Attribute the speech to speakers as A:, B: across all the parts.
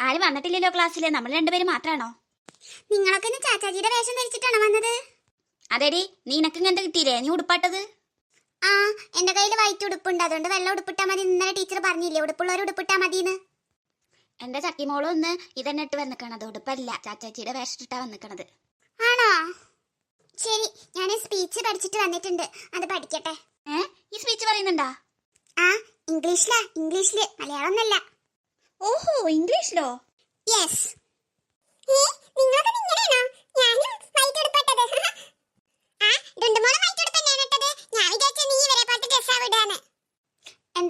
A: ആരും വന്നിട്ടില്ലല്ലോ ക്ലാസ്സിൽ നമ്മൾ രണ്ടുപേരും മാത്രാണോ?
B: നിങ്ങളൊക്കെ ഇന്ന് ചാച്ചാജിയുടെ വേഷം ധരിച്ചിട്ടാണോ വന്നത്?
A: അതെടി നീനക്ക് ഇങ്ങനത്തെ കിട്ടിയില്ലേ? നീ ഉടുപ്പാട്ടത്?
B: ആ എന്റെ കയ്യിൽ വൈറ്റ് ഉടുപ്പുണ്ട്. അതുകൊണ്ട് വെള്ള ഉടുപ്പിട്ടാ മതി. ഇന്നലെ ടീച്ചർ പറഞ്ഞില്ലേ ഉടുപ്പുള്ളവർ ഉടുപ്പിട്ടാ മതിന്ന്
A: എന്റെ ചക്കിമോളും ഒന്ന് ഇതന്നെ ഇട്ട് വന്നിക്കണത്. ഉടുപ്പല്ല. ചാച്ചാച്ചിയുടെ വേഷം ഇട്ടാ വന്നിക്കണത്.
B: ആണോ? ശരി ഞാൻ സ്പീച്ച് പഠിച്ചിട്ട് വന്നിട്ടുണ്ട്. അത് പഠിക്കട്ടെ.
A: ഏ? ഈ സ്പീച്ച് പറയുന്നുണ്ടാ?
B: ആ ഇംഗ്ലീഷിലാ. ഇംഗ്ലീഷിൽ. മലയാളം
A: ഓഹോ ഇംഗ്ലീഷിലോ?
B: യെസ്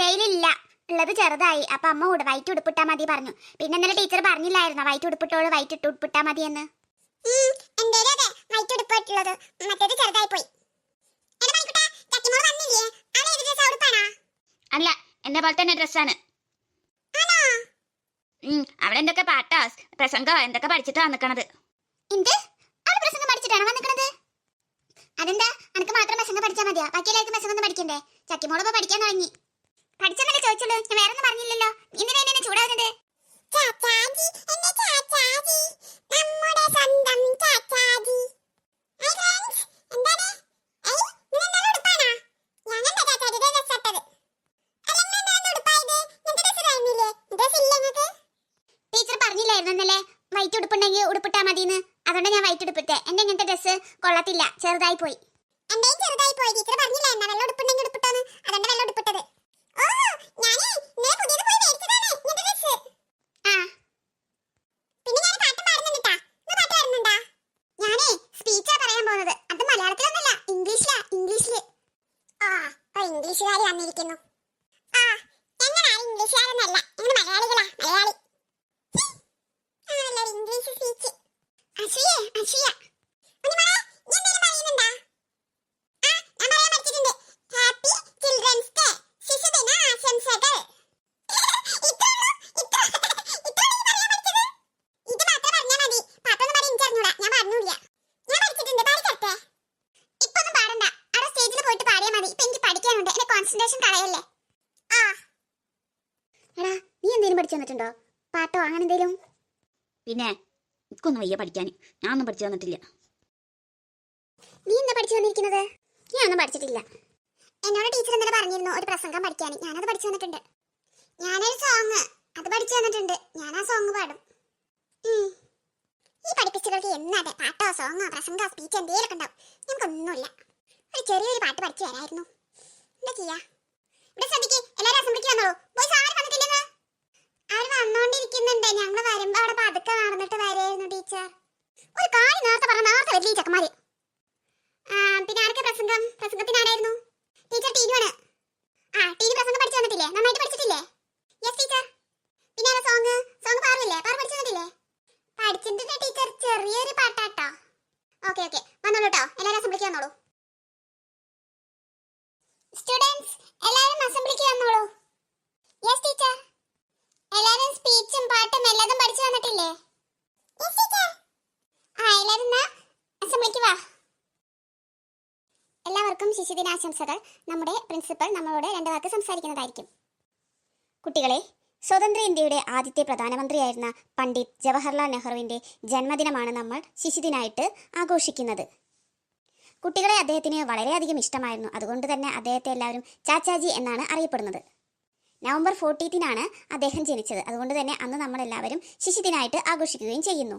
B: കയ്യിലില്ല ഉള്ളത് ചെറുതായി. അപ്പൊ അമ്മ കൂടെ വൈറ്റ് ഉടുപ്പിട്ടാ മതി പറഞ്ഞു. പിന്നെ ഇന്നലെ ടീച്ചർ പറഞ്ഞില്ലായിരുന്നോ വൈറ്റ് ഉടുപ്പിട്ടോളൂ വൈറ്റ് ഇട്ട് ഉടുപ്പിട്ടാ മതി എന്ന് വൈറ്റ് ഉടുപ്പിട്ടുള്ളത് മറ്റേത് ചെറുതായി പോയി.
A: അല്ല എന്നെ പോലെ തന്നെ ഡ്രസ്സാണ് ഉം അവിടെ എന്തൊക്കെ പാട്ടാ? പ്രസംഗോ എന്തൊക്കെ പഠിച്ചിട്ടാ വന്നിക്കണത്?
B: എന്ത്? അവൾ പ്രസംഗം പഠിച്ചിട്ടാണ് വന്നിക്കണത്? അതെന്താ? അനക്ക് മാത്രം പ്രസംഗം പഠിച്ചാൽ മതിയാ? ബാക്കി എല്ലാവർക്കും പ്രസംഗം ഒന്നും പഠിക്കണ്ടേ? ചക്കിമോൾ ഇപ്പൊ പഠിക്കാൻ തുടങ്ങി. പഠിച്ചെന്നല്ലേ ചോദിച്ചുള്ളൂ. ഞാൻ വേറെ ഒന്നും പറഞ്ഞില്ലല്ലോ ഇന്നലെ എന്നെ വൈറ്റ് ഉടുപ്പുണ്ടെങ്കിൽ ഉടുപ്പിട്ടാ മതിന്ന്. അതുകൊണ്ട് ഞാൻ വൈറ്റ് ഉടുപ്പിട്ടെ എന്റെ ഇങ്ങനത്തെ ഡ്രസ്സ് കൊള്ളത്തില്ല. ചെറുതായി പോയി. എന്റെയും ചെറുതായി പോയി. ടീച്ചർ പറഞ്ഞില്ല എന്നാ വെള്ള ഉടുപ്പുണ്ടെങ്കിൽ ഉടുപ്പിട്ടോന്ന്? അതുകൊണ്ട് വെള്ള ഉടുപ്പിട്ടത്. ഓ ഞാനേ പുതിയത് പോയി മേടിച്ചതാണ് ഇങ്ങനത്തെ ഡ്രസ്സ് ആ പിന്നെ ഞാൻ പാട്ട് പാടുന്നുണ്ടാ ഇന്ന് പാട്ട് പാടുന്നുണ്ടാ ഞാനേ സ്പീച്ചാ പറയാൻ പോകുന്നത് അത് മലയാളത്തിലൊന്നല്ല ഇംഗ്ലീഷിലാ ഇംഗ്ലീഷിൽ ആ ഇപ്പൊ ഇംഗ്ലീഷുകാരി വന്നിരിക്കുന്നു ആ ഞങ്ങൾ ആരും ഇംഗ്ലീഷുകാരൊന്നല്ല ഞങ്ങൾ മലയാളികളാ മലയാളി ആണല്ലോ ഒരു ഇംഗ്ലീഷ് സ്പീച്ച് അസൂയ അസൂയ ഉണ്ണിമോളെ, നീ എന്തേലും പറയുന്നുണ്ടാ? ആ, ഞാൻ പറയാൻ പഠിച്ചിട്ടുണ്ട്. Happy Children's Day. ശിശുദിന ആശംസകൾ. ഇത്രേ ഉള്ളൂ? ഇത്ര- ഇത്രേ ഉള്ളൂ നീ പറയാൻ പഠിച്ചത്? ഇത് മാത്രം പറഞ്ഞാ മതി. പാട്ടൊന്നും പാടി എനിക്കറിഞ്ഞൂടാ. ഞാൻ പാടുന്നുമില്ല. ഞാൻ പഠിച്ചിട്ടുണ്ട്. പാടിത്തരട്ടെ? ഇപ്പൊ ഒന്നും പാടണ്ട. അവിടെ സ്റ്റേജിൽ പോയിട്ട് പാടിയാ മതി. ഇപ്പൊ എനിക്ക് പഠിക്കാനുണ്ട്. എന്റെ കോൺസെൻട്രേഷൻ കളയല്ലേ. ആ. എടാ, നീ എന്തേലും പഠിച്ചു വന്നിട്ടുണ്ടോ? പാട്ടോ അങ്ങനെ എന്തേലും
A: പിന്നെ എനിക്കൊന്നും വയ്യ പഠിക്കാൻ ഞാനൊന്നും പഠിച്ചു വന്നിട്ടില്ല.
B: നീ എന്താ പഠിച്ചു വന്നിരിക്കുന്നത്? ഒന്നും പഠിച്ചിട്ടില്ല. എന്നോട് ടീച്ചർ ഇന്നലെ പറഞ്ഞിരുന്നു ഒരു പ്രസംഗം പഠിക്കാൻ. ഞാനത് പഠിച്ചു വന്നിട്ടുണ്ട്. ഞാനൊരു സോങ് അത് പഠിച്ചു വന്നിട്ടുണ്ട്. ഞാൻ ആ സോങ് പാടും. ഈ പഠിപ്പിച്ചവർക്ക് എന്നാതെ പാട്ടോ സോങ്ങോ പ്രസംഗോ സ്പീച്ച് എന്തെങ്കിലും ഉണ്ടാവും. ഞങ്ങൾക്കൊന്നുമില്ല ഒരു ചെറിയൊരു പാട്ട് പഠിച്ചു വരായിരുന്നു. എന്താ ചെയ്യാ? ഇവിടെ ശ്രദ്ധിക്കേ. എല്ലാവരും അസംബ്ലിക്ക് വന്നോളൂ ബോയ്സ് ആരും വന്നിട്ടില്ലെന്ന് അവർ വന്നോണ്ടിരിക്കുന്നുണ്ട് ഞങ്ങൾ വരുമ്പോ അവിടെ പതുക്കെ നടന്നിട്ട് വരായിരുന്നു ടീച്ചർ ഒരു കാര്യം നേരത്തെ പറഞ്ഞ നേരത്തെ വരില്ല ഈ ചെക്കന്മാര് ആ, പിന്നെ ആർക്ക് പ്രസംഗം പ്രസംഗത്തിന് ആരായിരുന്നു ടീച്ചർ ടീനുവാണ് ആ ടീനു പ്രസംഗം പഠിച്ചു വന്നിട്ടില്ലേ നന്നായിട്ട് പഠിച്ചിട്ടില്ലേ യെസ് ടീച്ചർ പിന്നെ ആരാ സോങ് സോങ് പാറില്ലേ പാറ പഠിച്ചു വന്നിട്ടില്ലേ പഠിച്ചിട്ടുണ്ട് ടീച്ചർ ചെറിയൊരു പാട്ടാട്ടോ ഓക്കെ ഓക്കെ വന്നോളൂ കേട്ടോ എല്ലാവരും അസംബ്ലിക്ക് വന്നോളൂ സ്റ്റുഡൻസ് എല്ലാവരും അസംബ്ലിക്ക് വന്നോളൂ യെസ് ടീച്ചർ എല്ലാവരും സ്പീച്ചും പാട്ടും ടീച്ചർ ആ എല്ലാവരും അസംബ്ലിക്ക് വാ. എല്ലാവർക്കും ശിശുദിനാശംസകൾ. നമ്മുടെ പ്രിൻസിപ്പൽ നമ്മളോട് രണ്ട് വാക്ക് സംസാരിക്കുന്നതായിരിക്കും. കുട്ടികളെ സ്വതന്ത്ര ഇന്ത്യയുടെ ആദ്യത്തെ പ്രധാനമന്ത്രിയായിരുന്ന പണ്ഡിറ്റ് ജവഹർലാൽ നെഹ്റുവിന്റെ ജന്മദിനമാണ് നമ്മൾ ശിശുദിനായിട്ട് ആഘോഷിക്കുന്നത്. കുട്ടികളെ അദ്ദേഹത്തിന് വളരെയധികം ഇഷ്ടമായിരുന്നു. അതുകൊണ്ട് തന്നെ അദ്ദേഹത്തെ എല്ലാവരും ചാച്ചാജി എന്നാണ് അറിയപ്പെടുന്നത്. നവംബർ ഫോർട്ടീത്തിനാണ് അദ്ദേഹം ജനിച്ചത്. അതുകൊണ്ട് തന്നെ അന്ന് നമ്മളെല്ലാവരും ശിശുദിനായിട്ട് ആഘോഷിക്കുകയും ചെയ്യുന്നു.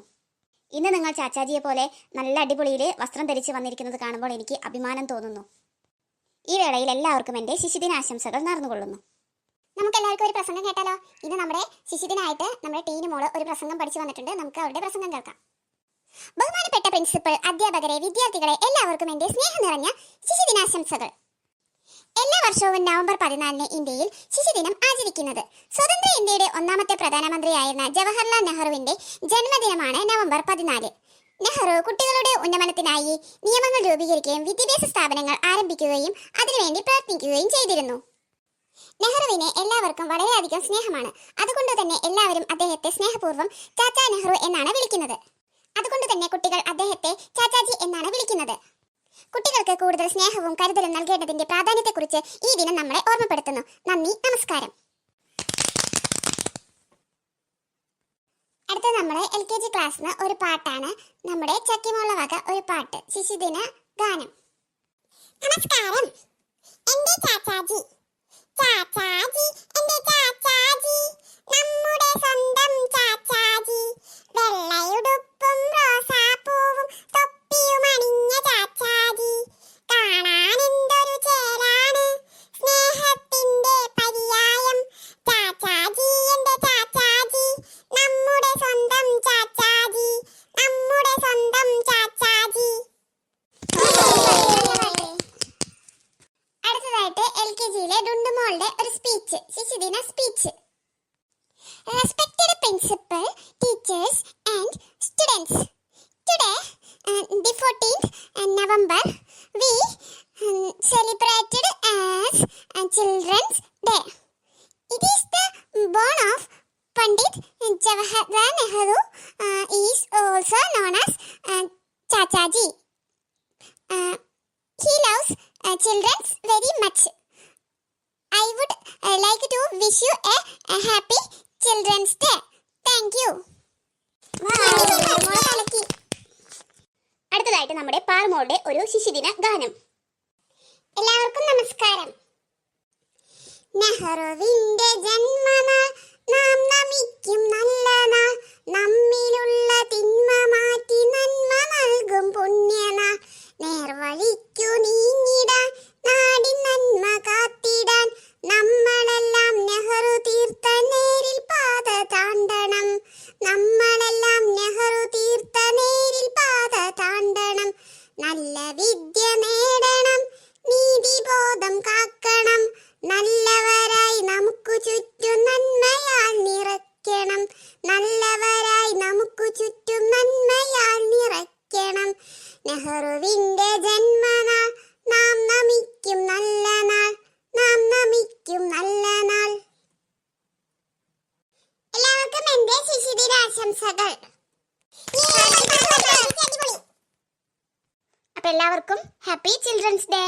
B: ഇന്ന് നിങ്ങൾ ചാച്ചാജിയെ പോലെ നല്ല അടിപൊളിയിൽ വസ്ത്രം ധരിച്ച് വന്നിരിക്കുന്നത് കാണുമ്പോൾ എനിക്ക് അഭിമാനം തോന്നുന്നു. ഈ വേളയിൽ എല്ലാവർക്കും എന്റെ ശിശുദിനാശംസകൾ നേർന്നുകൊള്ളുന്നു. നമുക്ക് എല്ലാവർക്കും ഒരു പ്രസംഗം കേട്ടാലോ? ഇന്ന് നമ്മുടെ ശിശുദിനായിട്ട് നമ്മുടെ ടീന് മോൾ ഒരു പ്രസംഗം പഠിച്ചു വന്നിട്ടുണ്ട്. നമുക്ക് അവരുടെ പ്രസംഗം കേൾക്കാം. ബഹുമാനപ്പെട്ട പ്രിൻസിപ്പൽ അധ്യാപകരെ വിദ്യാർത്ഥികളെ എല്ലാവർക്കും എന്റെ സ്നേഹം നിറഞ്ഞ ശിശുദിനാശംസകൾ. എല്ലാ വർഷവും നവംബർ പതിനാലിന് ഇന്ത്യയിൽ ശിശുദിനം ആചരിക്കുന്നത്. സ്വതന്ത്ര ഇന്ത്യയുടെ ഒന്നാമത്തെ പ്രധാനമന്ത്രിയായിരുന്ന ജവഹർലാൽ നെഹ്റുവിന്റെ ജന്മദിനമാണ് നവംബർ പതിനാല്. നെഹ്റു കുട്ടികളുടെ ഉന്നമനത്തിനായി നിയമങ്ങൾ രൂപീകരിക്കുകയും വിദ്യാഭ്യാസ സ്ഥാപനങ്ങൾ ആരംഭിക്കുകയും അതിനുവേണ്ടി പ്രവർത്തിക്കുകയും ചെയ്തിരുന്നു. നെഹ്റുവിനെ എല്ലാവർക്കും വളരെയധികം സ്നേഹമാണ്. അതുകൊണ്ട് തന്നെ എല്ലാവരും അദ്ദേഹത്തെ സ്നേഹപൂർവം ചാച്ചാ നെഹ്റു എന്നാണ് വിളിക്കുന്നത്. അതുകൊണ്ട് തന്നെ കുട്ടികൾ അദ്ദേഹത്തെ ചാച്ചാജി എന്നാണ് വിളിക്കുന്നത്. കുട്ടികൾക്ക് കൂടുതൽ സ്നേഹവും കരുതലും നൽകേണ്ടതിന്റെ പ്രാധാന്യത്തെക്കുറിച്ച് ഈ ദിനം നമ്മളെ ഓർമ്മപ്പെടുത്തുന്നു. നന്ദി നമസ്കാരം. അടുത്ത നമ്മളെ എൽ കെ ജി ക്ലാസ്സിന് ഒരു പാട്ടാണ് നമ്മുടെ ചക്കിമോള വക ഒരു പാട്ട്. ശിശുദിന ഗാനം. നമസ്കാരം. എന്റെ ചാച്ചാജി കെ ജിയിലെ ഡുണ്ടുമോളുടെ ഒരു speech ശിശുദിന speech respected principal teachers and students today the fourteenth November we celebrated as children's day It is the born of Pandit Jawaharlal Nehru uh, is also known as uh, Chachaji. Uh, he loves uh, children very much. I would wish a, a happy Children's Day. Thank you. അടുത്തതായിട്ട് നമ്മുടെ പാർമോളുടെ ഒരു ശിശുദിന ഗാനം എല്ലാവർക്കും നമസ്കാരം നെഹ്റുവിന്റെ ജന്മനാൾ നാം നമിക്കും എല്ലാവർക്കും happy children's day